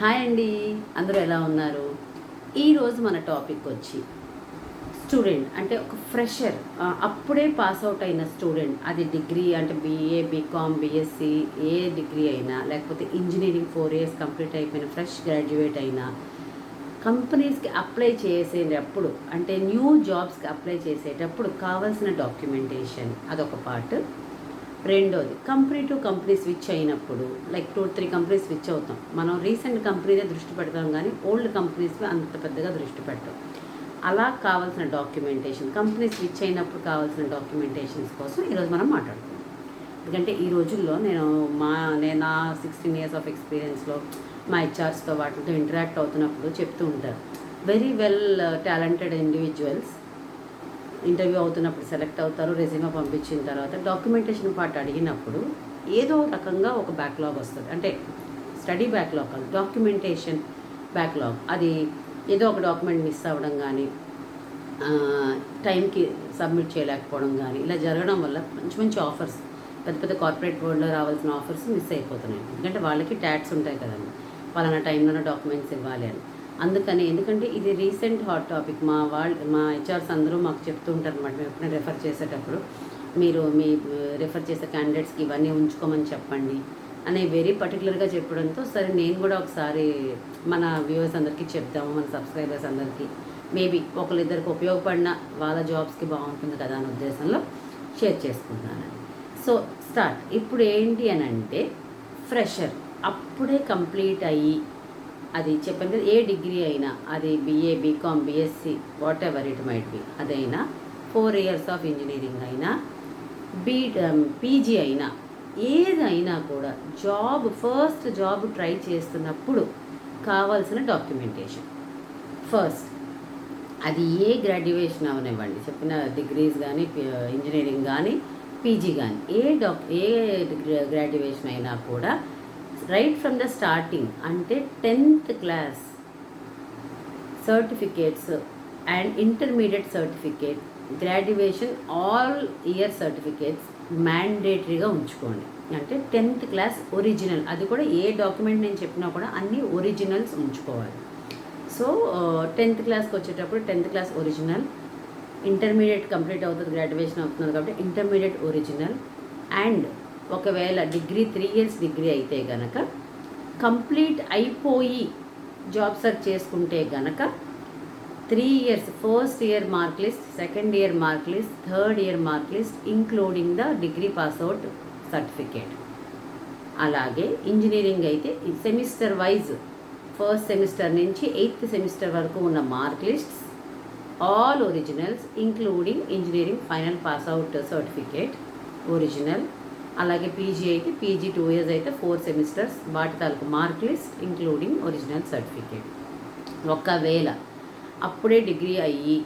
Hi అండి అందరూ ఎలా ఉన్నారు? ఈరోజు మన టాపిక్ వచ్చి స్టూడెంట్ అంటే ఒక ఫ్రెషర్ అప్పుడే పాస్ అవుట్ అయిన స్టూడెంట్ అది డిగ్రీ అంటే బీఏ బీకామ్ బీఎస్సీ ఏ డిగ్రీ అయినా లేకపోతే ఇంజనీరింగ్ ఫోర్ ఇయర్స్ కంప్లీట్ అయిపోయిన ఫ్రెష్ గ్రాడ్యుయేట్ అయినా కంపెనీస్కి అప్లై చేసేటప్పుడు అంటే న్యూ జాబ్స్కి అప్లై చేసేటప్పుడు కావాల్సిన డాక్యుమెంటేషన్ అదొక పార్ట్. రెండోది కంపెనీ టు కంపెనీ స్విచ్ అయినప్పుడు like two three companies switch అవుతాం. మనం రీసెంట్ కంపెనీదే దృష్టి పెడతాం కానీ ఓల్డ్ కంపెనీస్కి అంత పెద్దగా దృష్టి పెట్టాం. అలా కావాల్సిన డాక్యుమెంటేషన్ కంపెనీ స్విచ్ అయినప్పుడు కావాల్సిన డాక్యుమెంటేషన్స్ కోసం ఈరోజు మనం మాట్లాడుకుందాం. ఎందుకంటే ఈ రోజుల్లో నేను మా నేను నా సిక్స్టీన్ ఇయర్స్ ఆఫ్ ఎక్స్పీరియన్స్లో మా హెచ్ఆర్స్తో వాటితో ఇంటరాక్ట్ అవుతున్నప్పుడు చెప్తూ ఉంటారు. Very well talented individuals interview అవుతున్నప్పుడు సెలెక్ట్ అవుతారు రెజ్యూమే పంపించిన తర్వాత డాక్యుమెంటేషన్ పార్ట్ అడిగినప్పుడు ఏదో రకంగా ఒక బ్యాక్లాగ్ వస్తుంది. అంటే స్టడీ బ్యాక్లాగ్ కాదు డాక్యుమెంటేషన్ బ్యాక్లాగ్. అది ఏదో ఒక డాక్యుమెంట్ మిస్ అవ్వడం కానీ టైంకి సబ్మిట్ చేయలేకపోవడం కానీ ఇలా జరగడం వల్ల మంచి మంచి ఆఫర్స్ పెద్ద పెద్ద కార్పొరేట్ వరల్డ్లో రావాల్సిన ఆఫర్స్ మిస్ అయిపోతున్నాయి. ఎందుకంటే వాళ్ళకి ట్యాక్స్ ఉంటాయి కదండి. పలానా టైంలోనే డాక్యుమెంట్స్ ఇవ్వాలి అని. అందుకని ఎందుకంటే ఇది రీసెంట్ హాట్ టాపిక్. మా వాళ్ళు మా హెచ్ఆర్స్ అందరూ మాకు చెప్తూ ఉంటారు అనమాట మేము ఎప్పుడైనా రెఫర్ చేసేటప్పుడు. మీరు మీ రెఫర్ చేసే క్యాండిడేట్స్కి ఇవన్నీ ఉంచుకోమని చెప్పండి అనే వెరీ పర్టికులర్గా చెప్పడంతో సరే నేను కూడా ఒకసారి మన వ్యూవర్స్ అందరికీ చెప్దాము మన సబ్స్క్రైబర్స్ అందరికీ. మేబీ ఒకరిద్దరికి ఉపయోగపడిన వాళ్ళ జాబ్స్కి బాగుంటుంది కదా అనే ఉద్దేశంలో షేర్ చేసుకుంటున్నాను. సో స్టార్ట్ ఇప్పుడు ఏంటి అని అంటే ఫ్రెషర్ అప్పుడే కంప్లీట్ అయ్యి అది చెప్పాను కదా ఏ డిగ్రీ అయినా అది BA BCom BSc whatever it might be అదైనా ఫోర్ ఇయర్స్ ఆఫ్ ఇంజనీరింగ్ అయినా బీ పీజీ um, అయినా ఏదైనా కూడా జాబ్ ఫస్ట్ జాబ్ ట్రై చేస్తున్నప్పుడు కావాల్సిన డాక్యుమెంటేషన్ ఫస్ట్ అది ఏ గ్రాడ్యుయేషన్ అవనివ్వండి చెప్పిన డిగ్రీస్ కానీ ఇంజనీరింగ్ కానీ పీజీ కానీ ఏ డాక్ ఏ గ్రాడ్యుయేషన్ అయినా కూడా రైట్ ఫ్రమ్ ద స్టార్టింగ్ అంటే tenth class certificates and intermediate certificate graduation all year certificates మ్యాండేటరీగా ఉంచుకోండి. అంటే టెన్త్ క్లాస్ ఒరిజినల్ అది కూడా ఏ డాక్యుమెంట్ నేను చెప్పినా కూడా అన్ని ఒరిజినల్స్ ఉంచుకోవాలి. సో టెన్త్ క్లాస్కి వచ్చేటప్పుడు tenth class original intermediate complete అవుతుంది గ్రాడ్యుయేషన్ అవుతుంది కాబట్టి ఇంటర్మీడియట్ ఒరిజినల్ అండ్ ఒకవేళ డిగ్రీ త్రీ ఇయర్స్ డిగ్రీ అయితే గనక కంప్లీట్ అయిపోయి జాబ్ సర్చ్ చేసుకుంటే గనక three years first year mark list second year mark list third year mark list including the degree pass out certificate. అలాగే engineering అయితే semester wise first semester నుంచి eighth semester వరకు ఉన్న mark lists all originals including engineering final pass out certificate original అలాగే PG అయితే PG two years అయితే four semesters వాటి తాలూకు mark list including original certificate ఒకవేళ అప్పుడే డిగ్రీ అయ్యి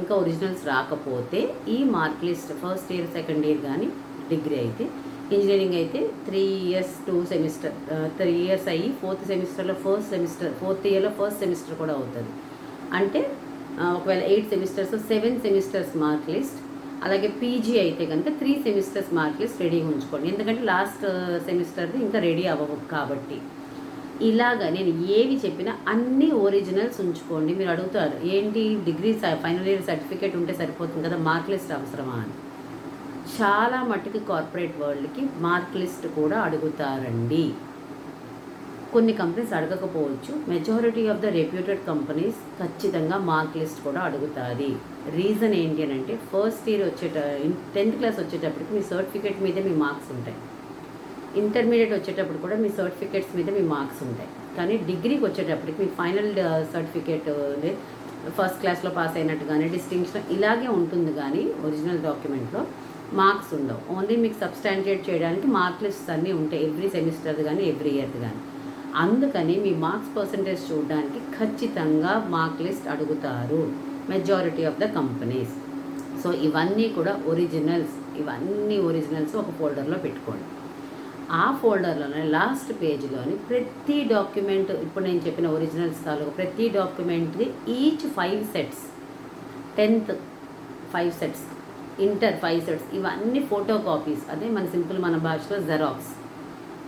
ఇంకా ఒరిజినల్స్ రాకపోతే ఈ mark list first year second year కానీ డిగ్రీ అయితే ఇంజనీరింగ్ అయితే three years two semester three years అయ్యి ఫోర్త్ సెమిస్టర్లో ఫస్ట్ సెమిస్టర్ ఫోర్త్ ఇయర్లో ఫస్ట్ సెమిస్టర్ కూడా అవుతుంది. అంటే ఒకవేళ eight semesters seven semesters mark list అలాగే పీజీ అయితే కనుక త్రీ సెమిస్టర్స్ మార్క్ లిస్ట్ రెడీగా ఉంచుకోండి. ఎందుకంటే లాస్ట్ సెమిస్టర్ది uh, ఇంకా రెడీ అవ్వవు కాబట్టి. ఇలాగా నేను ఏవి చెప్పినా అన్ని ఒరిజినల్స్ ఉంచుకోండి. మీరు అడుగుతారు ఏంటి? డిగ్రీ ఫైనల్ ఇయర్ సర్టిఫికేట్ ఉంటే సరిపోతుంది కదా? మార్క్ లిస్ట్ అవసరమా? అని. చాలా మట్టుకి కార్పొరేట్ వరల్డ్కి మార్క్ లిస్ట్ కూడా అడుగుతారండి. కొన్ని companies అడగకపోవచ్చు. Majority of the reputed companies ఖచ్చితంగా మార్క్ లిస్ట్ కూడా అడుగుతుంది. రీజన్ ఏంటి అని అంటే ఫస్ట్ ఇయర్ వచ్చేట టెన్త్ క్లాస్ వచ్చేటప్పటికి మీ సర్టిఫికేట్ మీదే మీ మార్క్స్ ఉంటాయి. ఇంటర్మీడియట్ వచ్చేటప్పుడు కూడా మీ సర్టిఫికేట్స్ మీద మీ మార్క్స్ ఉంటాయి. కానీ డిగ్రీకి వచ్చేటప్పటికి మీ ఫైనల్ సర్టిఫికేట్ ఫస్ట్ క్లాస్లో పాస్ అయినట్టు కానీ డిస్టింక్షన్ ఇలాగే ఉంటుంది కానీ ఒరిజినల్ డాక్యుమెంట్లో మార్క్స్ ఉండవు. ఓన్లీ మీకు సబ్స్టాంటియేట్ చేయడానికి మార్క్ లిస్ట్ అన్నీ ఉంటాయి ఎవ్రీ సెమిస్టర్ కానీ ఎవ్రీ ఇయర్ కానీ. అందుకని మీ మార్క్స్ పర్సంటేజ్ చూడడానికి ఖచ్చితంగా మార్క్ లిస్ట్ అడుగుతారు. Majority of the companies so ఇవన్నీ కూడా ఒరిజినల్స్ ఇవన్నీ ఒరిజినల్స్ ఒక ఫోల్డర్లో పెట్టుకోండి. ఆ ఫోల్డర్లోనే లాస్ట్ పేజ్లోని ప్రతి డాక్యుమెంట్ ఇప్పుడు నేను చెప్పిన ఒరిజినల్స్ తాలూకు ప్రతి డాక్యుమెంట్ది each five sets tenth five sets inter five sets ఇవన్నీ ఫోటో కాపీస్ అదే మన సింపుల్ మన భాషలో జెరాక్స్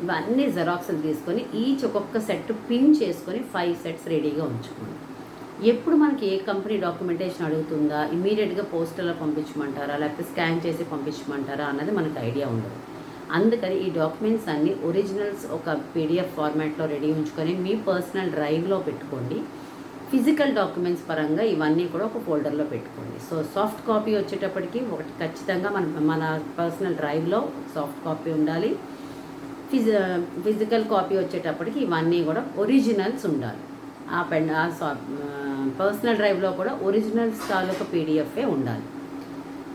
ఇవన్నీ జెరాక్స్లు తీసుకొని ఈచ్ ఒక్కొక్క సెట్ పిన్ చేసుకొని ఫైవ్ సెట్స్ రెడీగా ఉంచుకోండి. ఎప్పుడు మనకి ఏ కంపెనీ డాక్యుమెంటేషన్ అడుగుతుందా? ఇమీడియట్గా పోస్టర్లో పంపించమంటారా? లేకపోతే స్కాన్ చేసి పంపించమంటారా? అన్నది మనకు ఐడియా ఉండదు. అందుకని ఈ డాక్యుమెంట్స్ అన్నీ ఒరిజినల్స్ ఒక పీడిఎఫ్ ఫార్మాట్లో రెడీ ఉంచుకొని మీ పర్సనల్ డ్రైవ్లో పెట్టుకోండి. ఫిజికల్ డాక్యుమెంట్స్ పరంగా ఇవన్నీ కూడా ఒక ఫోల్డర్లో పెట్టుకోండి. సో సాఫ్ట్ కాపీ వచ్చేటప్పటికి ఒకటి ఖచ్చితంగా మన మన పర్సనల్ డ్రైవ్లో సాఫ్ట్ కాపీ ఉండాలి. ఫిజి ఫిజికల్ కాపీ వచ్చేటప్పటికి ఇవన్నీ కూడా ఒరిజినల్స్ ఉండాలి. ఆ పెన్ ఆ పర్సనల్ డ్రైవ్లో కూడా ఒరిజినల్స్ తాలూకా పీడిఎఫ్ఏ ఉండాలి.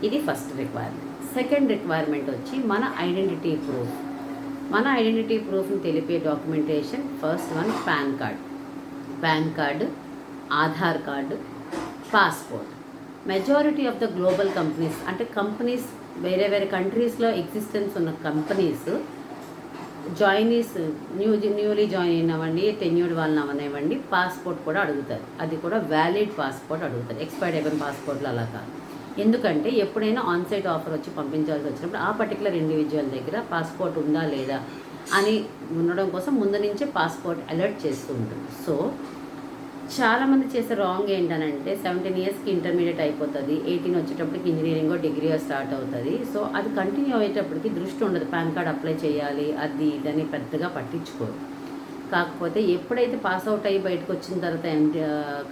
ఇది ఫస్ట్ రిక్వైర్మెంట్ సెకండ్ రిక్వైర్మెంట్ వచ్చి మన ఐడెంటిటీ ప్రూఫ్ మన ఐడెంటిటీ ప్రూఫ్ని తెలిపే documentation first one PAN card PAN card Aadhaar card passport majority of the global companies అంటే కంపెనీస్ వేరే వేరే కంట్రీస్లో ఎగ్జిస్టెన్స్ ఉన్న companies joinees new newly join అయినవ్వండి tenured వాళ్ళని అవనివ్వండి పాస్పోర్ట్ కూడా అడుగుతారు. అది కూడా వ్యాలిడ్ పాస్పోర్ట్ అడుగుతారు. ఎక్స్పైర్డ్ అయిపోయిన పాస్పోర్ట్లు అలా కాదు. ఎందుకంటే ఎప్పుడైనా ఆన్సైట్ ఆఫర్ వచ్చి పంపించాల్సి వచ్చినప్పుడు ఆ పర్టికులర్ ఇండివిజువల్ దగ్గర పాస్పోర్ట్ ఉందా లేదా అని ఉండడం కోసం ముందు నుంచే పాస్పోర్ట్ అలర్ట్ చేస్తూ ఉంటుంది. సో చాలామంది చేసే రాంగ్ ఏంటనంటే సెవెంటీన్ ఇయర్స్కి ఇంటర్మీడియట్ అయిపోతుంది. ఎయిటీన్ వచ్చేటప్పటికి ఇంజనీరింగ్ డిగ్రీ స్టార్ట్ అవుతుంది. సో అది కంటిన్యూ అయ్యేటప్పటికి దృష్టి ఉండదు. పాన్ కార్డ్ అప్లై చేయాలి అది ఇదని పెద్దగా పట్టించుకోరు. కాకపోతే ఎప్పుడైతే పాస్ అవుట్ అయ్యి బయటకు వచ్చిన తర్వాత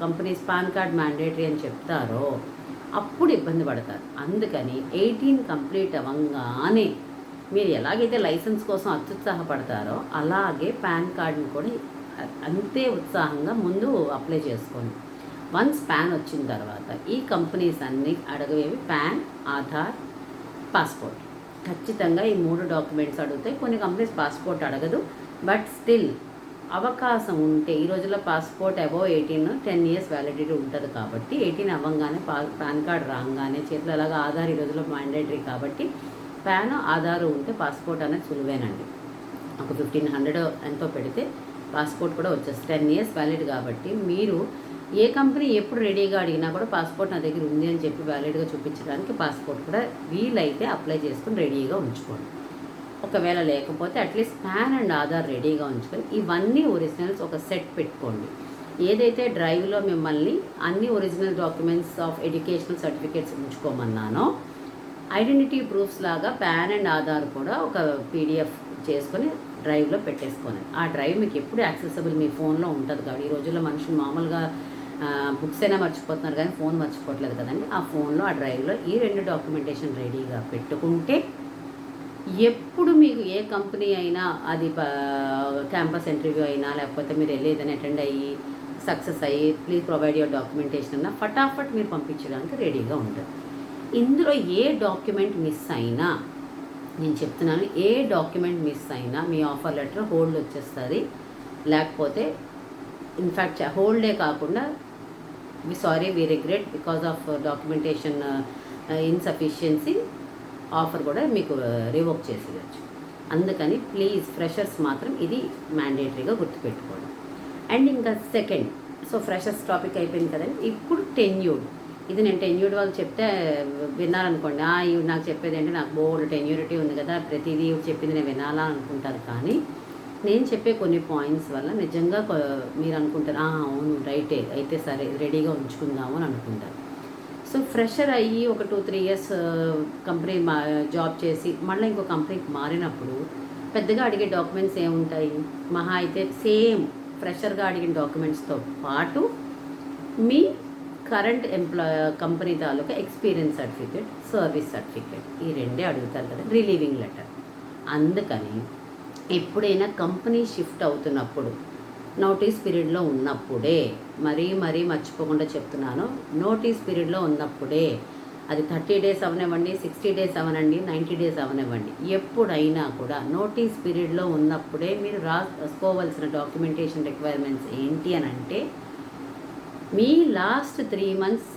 కంపెనీస్ పాన్ కార్డ్ మ్యాండేటరీ అని చెప్తారో అప్పుడు ఇబ్బంది పడతారు. అందుకని ఎయిటీన్ కంప్లీట్ అవ్వగానే మీరు ఎలాగైతే లైసెన్స్ కోసం అత్యుత్సాహపడతారో అలాగే పాన్ కార్డును కూడా అంతే ఉత్సాహంగా ముందు అప్లై చేసుకోండి వన్స్ పాన్ వచ్చిన తర్వాత ఈ కంపెనీస్ అన్నీ అడగవేవి ప్యాన్ ఆధార్ పాస్పోర్ట్ ఖచ్చితంగా ఈ మూడు డాక్యుమెంట్స్ అడుగుతాయి కొన్ని కంపెనీస్ పాస్పోర్ట్ అడగదు బట్ స్టిల్ అవకాశం ఉంటే ఈ రోజుల్లో passport above eighteen ten years validity ఉంటుంది కాబట్టి ఎయిటీన్ అవ్వగానే పా పాన్ కార్డ్ రాగానే చేతిలో అలాగా ఆధార్ ఈ రోజుల్లో మ్యాండేటరీ కాబట్టి ప్యాన్ ఆధార్ ఉంటే పాస్పోర్ట్ అనేది సులువేనండి ఒక ఫిఫ్టీన్ హండ్రెడ్ ఎంతో పెడితే పాస్పోర్ట్ కూడా వచ్చేస్తుంది. టెన్ ఇయర్స్ వ్యాలిడ్ కాబట్టి మీరు ఏ కంపెనీ ఎప్పుడు రెడీగా అడిగినా కూడా పాస్పోర్ట్ నా దగ్గర ఉంది అని చెప్పి వ్యాలిడ్గా చూపించడానికి పాస్పోర్ట్ కూడా వీలైతే అప్లై చేసుకుని రెడీగా ఉంచుకోండి. ఒకవేళ లేకపోతే అట్లీస్ట్ పాన్ అండ్ ఆధార్ రెడీగా ఉంచుకొని ఇవన్నీ ఒరిజినల్స్ ఒక సెట్ పెట్టుకోండి. ఏదైతే డ్రైవ్లో మిమ్మల్ని అన్ని original documents of educational certificates ఉంచుకోమన్నానో identity proofs లాగా పాన్ అండ్ ఆధార్ కూడా ఒక పీడిఎఫ్ చేసుకొని డ్రైవ్లో పెట్టేసుకోండి ఆ డ్రైవ్ మీకు ఎప్పుడు యాక్సెసబుల్ మీ ఫోన్లో ఉంటుంది కాబట్టి ఈ రోజుల్లో మనుషులు మామూలుగా బుక్స్ అయినా మర్చిపోతున్నారు కానీ ఫోన్ మర్చిపోవట్లేదు కదండి. ఆ ఫోన్లో ఆ డ్రైవ్లో ఈ రెండు డాక్యుమెంటేషన్ రెడీగా పెట్టుకుంటే ఎప్పుడు మీకు ఏ కంపెనీ అయినా అది క్యాంపస్ ఇంటర్వ్యూ అయినా లేకపోతే మీరు వెళ్ళేదని అటెండ్ అయ్యి సక్సెస్ అయ్యి ప్లీజ్ ప్రొవైడ్ యువర్ డాక్యుమెంటేషన్ అన్న ఫటాఫట్ మీరు పంపించడానికి రెడీగా ఉంటుంది ఇందులో ఏ డాక్యుమెంట్ మిస్ అయినా నేను చెప్తున్నాను ఏ డాక్యుమెంట్ మిస్ అయినా మీ ఆఫర్ లెటర్ హోల్డ్ వచ్చేస్తుంది. లేకపోతే ఇన్ఫ్యాక్ట్ హోల్డే కాకుండా we sorry we regret because of documentation insufficiency offer కూడా మీకు రివోక్ చేసేయచ్చు. అందుకని ప్లీజ్ ఫ్రెషర్స్ మాత్రం ఇది మ్యాండేటరీగా గుర్తుపెట్టుకోవడం అండ్ ఇంకా సెకండ్ సో ఫ్రెషర్స్ టాపిక్ అయిపోయింది కదండి ఇప్పుడు టెన్యూడ్. ఇది నేను టెన్యూర్డ్ వాళ్ళు చెప్తే విన్నారనుకోండి. ఇవి నాకు చెప్పేది ఏంటి? నాకు బోర్డు టెన్యూరిటీ ఉంది కదా ప్రతిదీ చెప్పింది నేను వినాలా అనుకుంటారు. కానీ నేను చెప్పే కొన్ని పాయింట్స్ వల్ల నిజంగా మీరు అనుకుంటారు అవును రైటే అయితే సరే రెడీగా ఉంచుకుందాము అని అనుకుంటారు. సో ఫ్రెషర్ అయ్యి ఒక టూ త్రీ ఇయర్స్ కంపెనీ మా జాబ్ చేసి మళ్ళీ ఇంకో కంపెనీకి మారినప్పుడు పెద్దగా అడిగే డాక్యుమెంట్స్ ఏముంటాయి? మహా అయితే సేమ్ ఫ్రెషర్గా అడిగిన డాక్యుమెంట్స్తో పాటు మీ కరెంట్ ఎంప్లాయ్ కంపెనీ తాలూకా ఎక్స్పీరియన్స్ సర్టిఫికేట్ సర్వీస్ సర్టిఫికేట్ ఈ రెండే అడుగుతారు కదా రిలీవింగ్ లెటర్ అందుకని ఎప్పుడైనా కంపెనీ షిఫ్ట్ అవుతున్నప్పుడు నోటీస్ పీరియడ్లో ఉన్నప్పుడే మరీ మరీ మర్చిపోకుండా చెప్తున్నాను నోటీస్ పీరియడ్లో ఉన్నప్పుడే అది థర్టీ డేస్ అవనివ్వండి సిక్స్టీ డేస్ అవనండి నైంటీ డేస్ అవనివ్వండి. ఎప్పుడైనా కూడా నోటీస్ పీరియడ్లో ఉన్నప్పుడే మీరు రాసుకోవాల్సిన డాక్యుమెంటేషన్ రిక్వైర్మెంట్స్ ఏంటి అని అంటే మీ last three months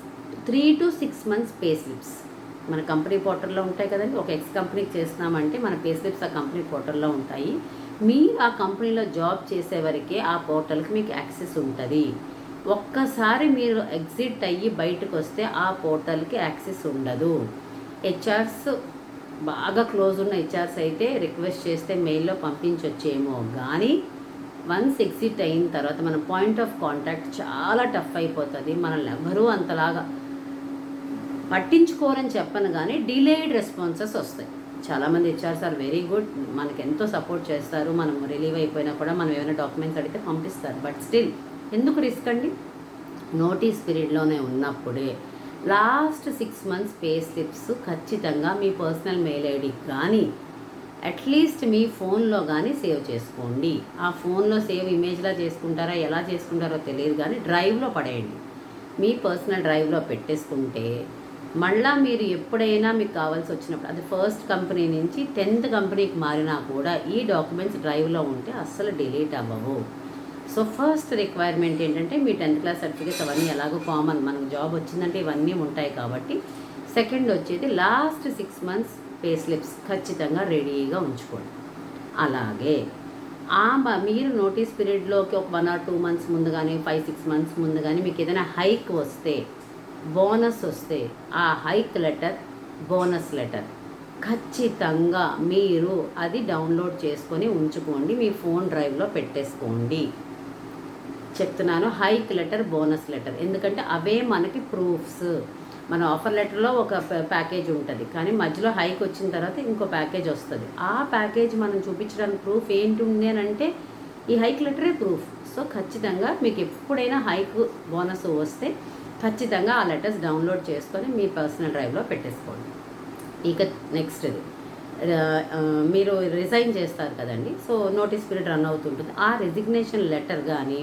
three to six months pay slips మన కంపెనీ పోర్టల్లో ఉంటాయి కదండి ఒక ఎక్స్ కంపెనీకి చేస్తున్నామంటే మన పే స్లిప్స్ ఆ కంపెనీ పోర్టల్లో ఉంటాయి. మీ ఆ కంపెనీలో జాబ్ చేసే వరకే ఆ పోర్టల్కి మీకు యాక్సెస్ ఉంటుంది. ఒక్కసారి మీరు ఎగ్జిట్ అయ్యి బయటకు వస్తే ఆ పోర్టల్కి యాక్సెస్ ఉండదు. హెచ్ఆర్స్ బాగా క్లోజ్ ఉన్న హెచ్ఆర్స్ అయితే రిక్వెస్ట్ చేస్తే మెయిల్లో పంపించొచ్చేమో కానీ వన్స్ ఎగ్జిట్ అయిన తర్వాత మన పాయింట్ ఆఫ్ కాంటాక్ట్ చాలా టఫ్ అయిపోతుంది. మనల్ని ఎవరూ అంతలాగా పట్టించుకోరని చెప్పను కానీ డిలేడ్ రెస్పాన్సెస్ వస్తాయి. చాలామంది ఇచ్చారు ఆర్ వెరీ గుడ్. మనకి ఎంతో సపోర్ట్ చేస్తారు. మనం రిలీవ్ అయిపోయినా కూడా మనం ఏమైనా డాక్యుమెంట్స్ అడిగితే పంపిస్తారు. బట్ స్టిల్ ఎందుకు రిస్క్ అండి? నోటీస్ పీరియడ్లోనే ఉన్నప్పుడే last six months pay slips ఖచ్చితంగా మీ పర్సనల్ మెయిల్ ఐడికి కానీ అట్లీస్ట్ మీ ఫోన్లో కానీ సేవ్ చేసుకోండి. ఆ ఫోన్లో సేవ్ ఇమేజ్లా చేసుకుంటారా ఎలా చేసుకుంటారో తెలియదు కానీ డ్రైవ్లో పడేయండి. మీ పర్సనల్ డ్రైవ్లో పెట్టేసుకుంటే మళ్ళా మీరు ఎప్పుడైనా మీకు కావాల్సి వచ్చినప్పుడు అది ఫస్ట్ కంపెనీ నుంచి టెన్త్ కంపెనీకి మారినా కూడా ఈ డాక్యుమెంట్స్ డ్రైవ్లో ఉంటే అస్సలు డిలీట్ అవ్వవు. సో ఫస్ట్ రిక్వైర్మెంట్ ఏంటంటే మీ టెన్త్ క్లాస్ సర్టిఫికేట్స్ అవన్నీ ఎలాగో కామన్ మనకు జాబ్ వచ్చిందంటే ఇవన్నీ ఉంటాయి కాబట్టి సెకండ్ వచ్చేది last six months pay slips ఖచ్చితంగా రెడీగా ఉంచుకోండి. అలాగే ఆ మీరు నోటీస్ పీరియడ్లోకి ఒక వన్ ఆర్ టూ మంత్స్ ముందు కానీ ఫైవ్ సిక్స్ మంత్స్ ముందు కానీ మీకు ఏదైనా హైక్ వస్తే బోనస్ వస్తే ఆ హైక్ లెటర్ బోనస్ లెటర్ ఖచ్చితంగా మీరు అది డౌన్లోడ్ చేసుకొని ఉంచుకోండి. మీ ఫోన్ డ్రైవ్లో పెట్టేసుకోండి. చెప్తున్నాను హైక్ లెటర్ బోనస్ లెటర్. ఎందుకంటే అవే మనకి ప్రూఫ్స్. మన ఆఫర్ లెటర్లో ఒక ప్యాకేజ్ ఉంటుంది. కానీ మధ్యలో హైక్ వచ్చిన తర్వాత ఇంకో ప్యాకేజ్ వస్తుంది. ఆ ప్యాకేజ్ మనం చూపించడానికి ప్రూఫ్ ఏంటి అంటే ఈ హైక్ లెటరే ప్రూఫ్ సో ఖచ్చితంగా మీకు ఎప్పుడైనా హైక్ బోనస్ వస్తే ఖచ్చితంగా ఆ లెటర్స్ డౌన్లోడ్ చేసుకొని మీ పర్సనల్ డ్రైవ్లో పెట్టేసుకోండి. ఇక నెక్స్ట్ మీరు రిజైన్ చేస్తారు కదండి. సో నోటీస్ పీరియడ్ రన్ అవుతుంటుంది. ఆ రెసిగ్నేషన్ లెటర్ కానీ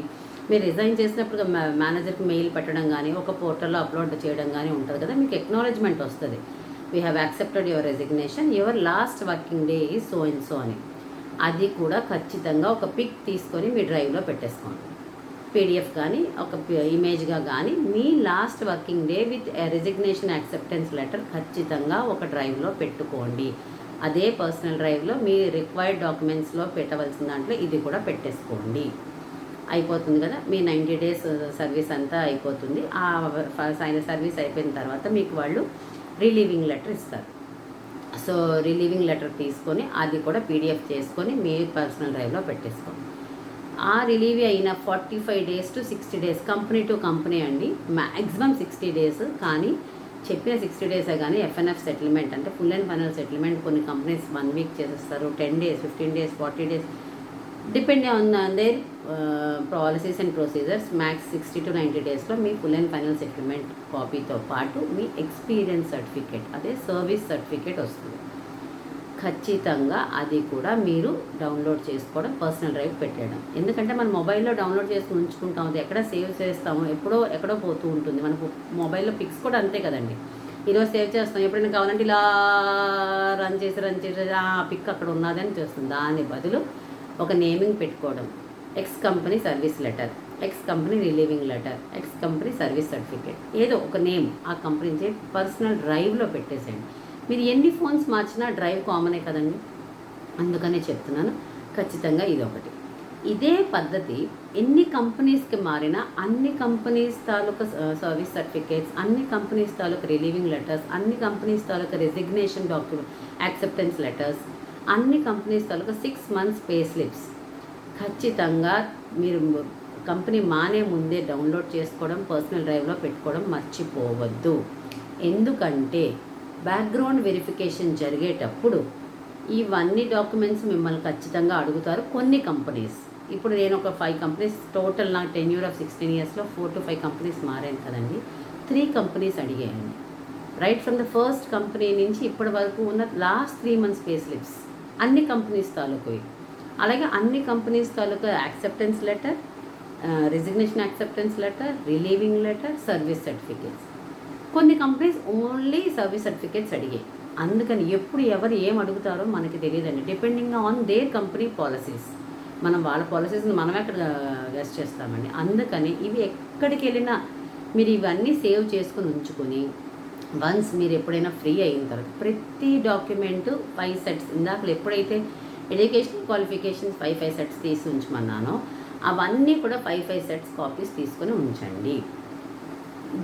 మీరు రిజైన్ చేసినప్పుడు మేనేజర్కి మెయిల్ పెట్టడం కానీ ఒక పోర్టల్లో అప్లోడ్ చేయడం కానీ ఉంటుంది కదా మీకు ఎక్నాలజ్మెంట్ వస్తుంది. We have accepted your resignation your last working day ఈ సో ఇన్ సో అని. అది కూడా ఖచ్చితంగా ఒక పిక్ తీసుకొని మీ డ్రైవ్లో పెట్టేసుకోండి. పీడిఎఫ్ కానీ ఒక ఇమేజ్గా కానీ మీ last working day with resignation acceptance letter ఖచ్చితంగా ఒక డ్రైవ్లో పెట్టుకోండి. అదే పర్సనల్ డ్రైవ్లో మీ రిక్వైర్డ్ డాక్యుమెంట్స్లో పెట్టవలసిన దాంట్లో ఇది కూడా పెట్టేసుకోండి. అయిపోతుంది కదా? మీ నైంటీ డేస్ సర్వీస్ అంతా అయిపోతుంది. ఆ సర్వీస్ అయిపోయిన తర్వాత మీకు వాళ్ళు రిలీవింగ్ లెటర్ ఇస్తారు. సో రిలీవింగ్ లెటర్ తీసుకొని అది కూడా పీడిఎఫ్ చేసుకొని మీ పర్సనల్ డ్రైవ్లో పెట్టేసుకోండి. ఆ రిలీవ్ అయిన forty five days to sixty days company to company అండి. మ్యాక్సిమం సిక్స్టీ డేస్ కానీ చెప్పిన సిక్స్టీ డేసే కానీ ఎఫ్ఎన్ఎఫ్ సెటిల్మెంట్ అంటే ఫుల్ అండ్ ఫైనల్ సెటిల్మెంట్ కొన్ని కంపెనీస్ వన్ వీక్ చేసేస్తారు. Ten days fifteen days forty days depend on their policies and procedures max sixty to ninety డేస్లో మీ ఫుల్ అండ్ ఫైనల్ సెటిల్మెంట్ కాపీతో పాటు మీ ఎక్స్పీరియన్స్ సర్టిఫికేట్ అదే service certificate వస్తుంది. ఖచ్చితంగా అది కూడా మీరు డౌన్లోడ్ చేసుకోవడం పర్సనల్ డ్రైవ్ పెట్టడం ఎందుకంటే మన మొబైల్లో డౌన్లోడ్ చేసి ఉంచుకుంటాం అది ఎక్కడ సేవ్ చేస్తాము ఎప్పుడో ఎక్కడో పోతూ ఉంటుంది. మనకు మొబైల్లో పిక్స్ కూడా అంతే కదండి. ఈరోజు సేవ్ చేస్తాం. ఎప్పుడైనా కావాలంటే ఇలా రన్ చేసి రన్ చేసి ఆ పిక్ అక్కడ ఉన్నదని చేస్తుంది దాని బదులు ఒక నేమింగ్ పెట్టుకోవడం. Ex company service letter ex company relieving letter ex company service certificate ఏదో ఒక నేమ్ ఆ కంపెనీ పర్సనల్ డ్రైవ్లో పెట్టేసేయండి. మీరు ఎన్ని ఫోన్స్ మార్చినా డ్రైవ్ కామనే కదండి? అందుకనే చెప్తున్నాను. ఖచ్చితంగా ఇది ఒకటి. ఇదే పద్ధతి ఎన్ని కంపెనీస్కి మారినా అన్ని కంపెనీస్ తాలూకా సర్వీస్ సర్టిఫికేట్స్ అన్ని కంపెనీస్ తాలూకా రిలీవింగ్ లెటర్స్ అన్ని కంపెనీస్ తాలూకా రెసిగ్నేషన్ డాక్యుమెంట్ యాక్సెప్టెన్స్ లెటర్స్ అన్ని కంపెనీస్ తలక సిక్స్ మంత్స్ పే స్లిప్స్ ఖచ్చితంగా మీరు కంపెనీ మానే ముందే డౌన్లోడ్ చేసుకోవడం పర్సనల్ డ్రైవ్లో పెట్టుకోవడం మర్చిపోవద్దు. ఎందుకంటే బ్యాక్గ్రౌండ్ వెరిఫికేషన్ జరిగేటప్పుడు ఇవన్నీ డాక్యుమెంట్స్ మిమ్మల్ని ఖచ్చితంగా అడుగుతారు కొన్ని కంపెనీస్. ఇప్పుడు నేను ఒక ఫైవ్ కంపెనీస్ టోటల్ నా టెన్యూర్ ఆఫ్ సిక్స్టీన్ ఇయర్స్లో ఫోర్ టు ఫైవ్ కంపెనీస్ మారాను కదండి. Three companies అడిగాయండి. Right from the first company నుంచి ఇప్పటి వరకు ఉన్న last three months pay slips అన్ని కంపెనీస్ తాలూకువి అలాగే అన్ని కంపెనీస్ తాలూకా acceptance letter resignation acceptance letter relieving letter service certificates కొన్ని కంపెనీస్ ఓన్లీ సర్వీస్ సర్టిఫికేట్స్ అడిగాయి అందుకని ఎప్పుడు ఎవరు ఏం అడుగుతారో మనకి తెలియదండి. Depending on their company policies మనం వాళ్ళ పాలసీస్ని మనం ఎక్కడ గెస్ట్ చేస్తామండి. అందుకని ఇవి ఎక్కడికి వెళ్ళినా మీరు ఇవన్నీ సేవ్ చేసుకుని ఉంచుకొని వన్స్ మీరు ఎప్పుడైనా ఫ్రీ అయిన తర్వాత ప్రతి డాక్యుమెంట్ ఫైవ్ సెట్స్ ఇందాక ఎప్పుడైతే education qualifications five five sets తీసి ఉంచమన్నానో అవన్నీ కూడా ఫైవ్ ఫైవ్ సెట్స్ కాపీస్ తీసుకొని ఉంచండి.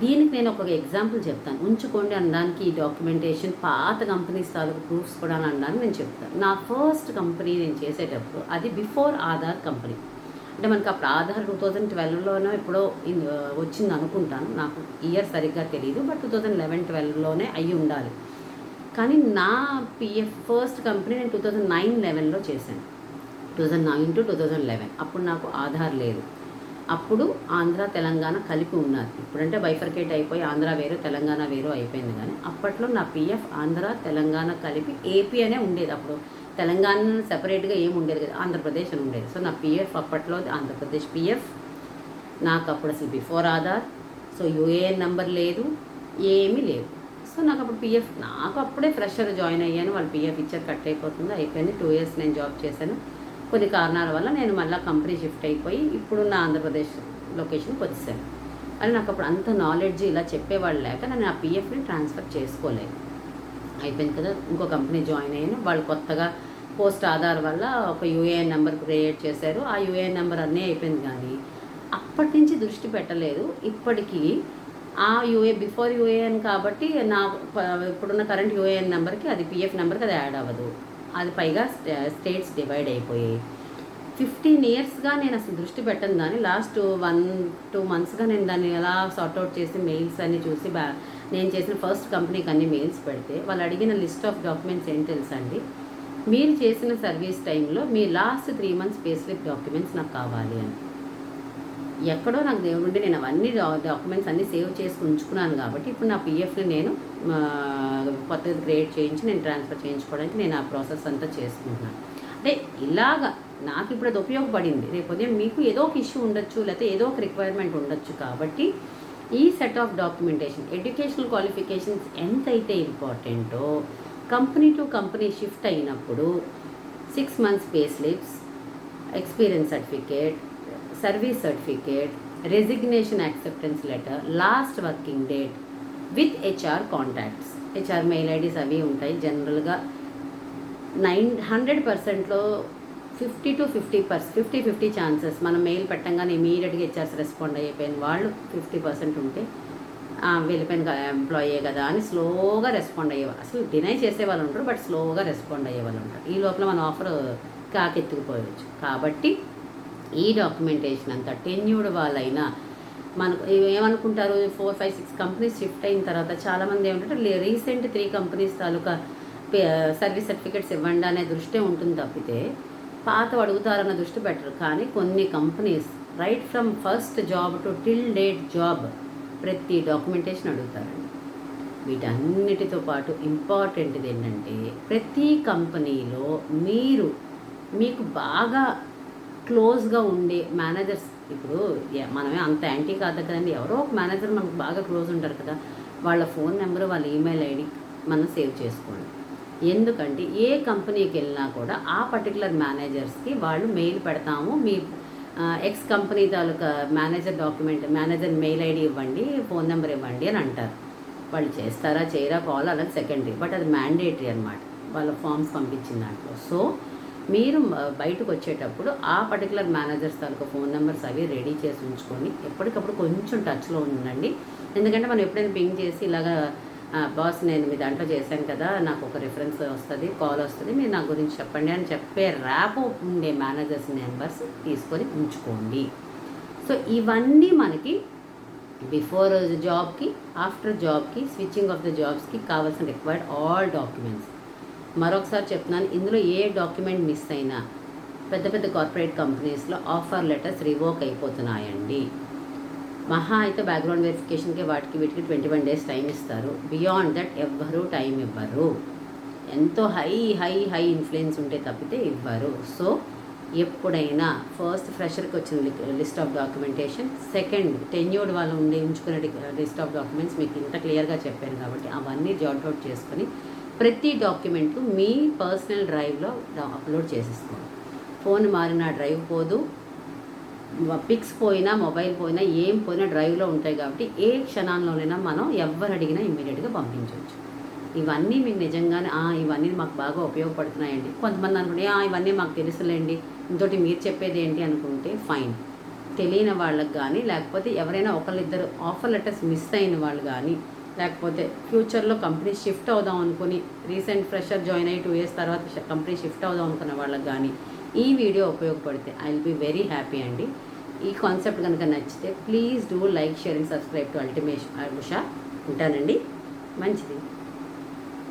దీనికి నేను ఒక ఎగ్జాంపుల్ చెప్తాను. ఉంచుకోండి అనడానికి ఈ డాక్యుమెంటేషన్ పాత కంపెనీస్ తాలూకు ప్రూఫ్స్ కూడా అనడానికి నేను చెప్తాను. నా ఫస్ట్ కంపెనీ నేను చేసేటప్పుడు అది బిఫోర్ ఆధార్ కంపెనీ అంటే మనకి అప్పుడు ఆధార్ టూ థౌజండ్ ట్వెల్వ్లోనో ఎప్పుడో వచ్చింది అనుకుంటాను. నాకు ఇయర్ సరిగ్గా తెలియదు బట్ టూ థౌజండ్ లెవెన్ ట్వెల్వ్లోనే అయ్యి ఉండాలి. కానీ నా పిఎఫ్ ఫస్ట్ కంపెనీ నేను టూ థౌజండ్ నైన్ లెవెన్లో చేశాను. Two thousand nine to two thousand eleven. అప్పుడు నాకు ఆధార్ లేదు. అప్పుడు ఆంధ్ర తెలంగాణ కలిపి ఉన్నారు. ఇప్పుడంటే బైఫర్కేట్ అయిపోయి ఆంధ్ర వేరు తెలంగాణ వేరు అయిపోయింది కానీ అప్పట్లో నా పిఎఫ్ ఆంధ్ర తెలంగాణ కలిపి ఏపీ అనే ఉండేది అప్పుడు. తెలంగాణ సెపరేట్గా ఏమి ఉండేది కదా. ఆంధ్రప్రదేశ్ అని ఉండేది. సో నా పిఎఫ్ అప్పట్లో ఆంధ్రప్రదేశ్ పిఎఫ్ నాకు అప్పుడు అసలు before Aadhaar. So UAN number లేదు. ఏమీ లేవు సో నాకు అప్పుడు పిఎఫ్ నాకు అప్పుడే ఫ్రెషర్ జాయిన్ అయ్యాను. వాళ్ళు పిఎఫ్ ఇచ్చారు కట్ అయిపోతుంది. అయిపోయింది. టూ ఇయర్స్ నేను జాబ్ చేశాను. కొన్ని కారణాల వల్ల నేను మళ్ళీ కంపెనీ షిఫ్ట్ అయిపోయి ఇప్పుడు నా ఆంధ్రప్రదేశ్ లొకేషన్కి వచ్చేసాను. అని నాకు అప్పుడు అంత నాలెడ్జ్ ఇలా చెప్పేవాళ్ళు లేక నేను ఆ పిఎఫ్ని ట్రాన్స్ఫర్ చేసుకోలేదు. అయిపోయింది కదా. ఇంకో కంపెనీ జాయిన్ అయ్యాను. వాళ్ళు కొత్తగా పోస్ట్ ఆధార్ వల్ల ఒక యూఏఎన్ నెంబర్ క్రియేట్ చేశారు. ఆ యూఏఎన్ నెంబర్ అన్నీ అయిపోయింది కానీ అప్పటి నుంచి దృష్టి పెట్టలేదు. ఇప్పటికీ ఆ యూఏ బిఫోర్ యూఏఎన్ కాబట్టి నా ఇప్పుడున్న కరెంట్ యూఏఎన్ నెంబర్కి అది పిఎఫ్ నెంబర్కి అది యాడ్ అవ్వదు. అది పైగా స్టేట్స్ డివైడ్ అయిపోయాయి. ఫిఫ్టీన్ ఇయర్స్గా నేను అసలు దృష్టి పెట్టను దాన్ని లాస్ట్ వన్ టూ మంత్స్గా నేను దాన్ని ఎలా సార్ట్అవుట్ చేసి మెయిల్స్ అన్ని చూసి బ్యా నేను చేసిన ఫస్ట్ కంపెనీకి అన్ని మెయిల్స్ పెడితే వాళ్ళు అడిగిన లిస్ట్ ఆఫ్ డాక్యుమెంట్స్ ఏంటి తెలుసా అండి? మీరు చేసిన సర్వీస్ టైంలో మీ last three months pay documents నాకు కావాలి అని. ఎక్కడో నాకు దేవుడి నేను అవన్నీ డాక్యుమెంట్స్ అన్నీ సేవ్ చేసి ఉంచుకున్నాను కాబట్టి ఇప్పుడు నా పిఎఫ్ని నేను కొత్తది క్రియేట్ చేయించి నేను ట్రాన్స్ఫర్ చేయించుకోవడానికి నేను ఆ ప్రాసెస్ అంతా చేసుకుంటున్నాను. అంటే ఇలాగా నాకు ఇప్పుడు అది ఉపయోగపడింది. రేపు ఉదయం మీకు ఏదో ఒక ఇష్యూ ఉండొచ్చు లేకపోతే ఏదో ఒక రిక్వైర్మెంట్ ఉండొచ్చు కాబట్టి ఈ set of documentation educational qualifications ఎంతైతే ఇంపార్టెంటో కంపెనీ టు కంపెనీ షిఫ్ట్ అయినప్పుడు six months pay slips experience certificate service certificate resignation acceptance letter last working date with HR contacts HR mail IDs అవి ఉంటాయి. జనరల్గా నైన్ హండ్రెడ్ పర్సెంట్లో fifty to fifty purse fifty fifty chances. మనం mail పెట్టంగానే ఇమీడియట్గా HRs respond అయిపోయిన వాళ్ళు fifty percent ఉంటే వెళ్ళిపోయిన ఎంప్లాయే కదా అని స్లోగా రెస్పాండ్ అయ్యేవాళ్ళు. అసలు డినై చేసే వాళ్ళు ఉంటారు బట్ స్లోగా రెస్పాండ్ అయ్యే వాళ్ళు ఉంటారు. ఈ లోపల మన ఆఫర్ కాకెత్తుకుపోయవచ్చు కాబట్టి ఈ డాక్యుమెంటేషన్ అంతా టెన్యూడ్ వాళ్ళైనా మనకు ఏమనుకుంటారు four five six companies shift అయిన తర్వాత చాలామంది ఏమంటారు రీసెంట్ త్రీ కంపెనీస్ తాలూకా సర్వీస్ సర్టిఫికేట్స్ ఇవ్వండి అనే దృష్టి ఉంటుంది తప్పితే పాత అడుగుతారన్న దృష్టి పెట్టరు. కానీ కొన్ని companies right from first job to till date job ప్రతి డాక్యుమెంటేషన్ అడుగుతారండి. వీటన్నిటితో పాటు ఇంపార్టెంట్ది ఏంటంటే ప్రతి కంపెనీలో మీరు మీకు బాగా క్లోజ్గా ఉండే మేనేజర్స్ ఇప్పుడు మనమే అంత యాంటీ కాదు కదండి. ఎవరో ఒక మేనేజర్ మనకు బాగా క్లోజ్ ఉంటారు కదా. వాళ్ళ ఫోన్ నెంబర్ వాళ్ళ ఈమెయిల్ ఐడి మనం సేవ్ చేసుకోండి. ఎందుకంటే ఏ కంపెనీకి వెళ్ళినా కూడా ఆ పర్టికులర్ మేనేజర్స్కి వాళ్ళు మెయిల్ పెడతాము. మీ ఎక్స్ కంపెనీ తాలూకా manager document manager mail ID ఇవ్వండి ఫోన్ నెంబర్ ఇవ్వండి అని అంటారు. వాళ్ళు చేస్తారా చేయరా కాల్ అన్నది సెకండరీ బట్ అది మ్యాండేటరీ అనమాట వాళ్ళ ఫామ్స్ పంపించిన దాంట్లో. సో మీరు బయటకు వచ్చేటప్పుడు ఆ పర్టికులర్ మేనేజర్స్ తాలూకా ఫోన్ నెంబర్స్ అవి రెడీ చేసి ఉంచుకొని ఎప్పటికప్పుడు కొంచెం టచ్లో ఉండండి. ఎందుకంటే మనం ఎప్పుడైనా పింగ్ చేసి ఇలాగా బాస్ నేను మీ దాంట్లో చేశాను కదా నాకు ఒక రిఫరెన్స్ వస్తుంది కాల్ వస్తుంది మీరు నా గురించి చెప్పండి అని చెప్పే ర్యాప్ ఉండే మేనేజర్స్ నెంబర్స్ తీసుకొని ఉంచుకోండి. సో ఇవన్నీ మనకి బిఫోర్ జాబ్కి ఆఫ్టర్ జాబ్కి స్విచ్చింగ్ ఆఫ్ ద జాబ్స్కి కావాల్సిన రిక్వైర్డ్ ఆల్ డాక్యుమెంట్స్ మరొకసారి చెప్తున్నాను ఇందులో ఏ డాక్యుమెంట్ మిస్ అయినా పెద్ద పెద్ద కార్పొరేట్ కంపెనీస్లో ఆఫర్ లెటర్స్ రివోక్ అయిపోతున్నాయండి. మహా అయితే బ్యాక్గ్రౌండ్ వెరిఫికేషన్కి వాటికి వీటికి ట్వంటీ వన్ డేస్ టైం ఇస్తారు. బియాండ్ దట్ ఎవ్వరు టైం ఇవ్వరు. ఎంతో హై హై హై ఇన్ఫ్లుయెన్స్ ఉంటే తప్పితే ఇవ్వరు. సో ఎప్పుడైనా ఫస్ట్ ఫ్రెషర్కి వచ్చిన list of documentation second tenured వాళ్ళు ఉండి ఉంచుకునే లిస్ట్ ఆఫ్ డాక్యుమెంట్స్ మీకు ఇంత క్లియర్గా చెప్పాను కాబట్టి అవన్నీ జాట్ అవుట్ చేసుకొని ప్రతి డాక్యుమెంట్ మీ పర్సనల్ డ్రైవ్లో అప్లోడ్ చేసేసుకోండి. ఫోన్ మారిన డ్రైవ్ పోదు. పిక్స్ పోయినా మొబైల్ పోయినా ఏం పోయినా డ్రైవ్లో ఉంటాయి కాబట్టి ఏ క్షణాల్లోనైనా మనం ఎవరు అడిగినా ఇమ్మీడియట్గా పంపించవచ్చు. ఇవన్నీ మీకు నిజంగానే ఇవన్నీ మాకు బాగా ఉపయోగపడుతున్నాయండి. కొంతమంది అనుకుంటే ఇవన్నీ మాకు తెలుసులేండి ఇంతటి మీరు చెప్పేది ఏంటి? అనుకుంటే ఫైన్. తెలియని వాళ్ళకి కానీ లేకపోతే ఎవరైనా ఒకళ్ళిద్దరు ఆఫర్ లెటర్స్ మిస్ అయిన వాళ్ళు కానీ లేకపోతే ఫ్యూచర్లో కంపెనీ షిఫ్ట్ అవుదాం అనుకుని రీసెంట్ ఫ్రెషర్ జాయిన్ అయ్యి టూ ఇయర్స్ తర్వాత కంపెనీ షిఫ్ట్ అవుదాం అనుకున్న వాళ్ళకి కానీ ఈ వీడియో ఉపయోగపడితే I will be very happy అండి. ఈ కాన్సెప్ట్ కనుక నచ్చితే please do like share and subscribe to అల్టిమేషన్ Usha ఉంటానండి. మంచిది.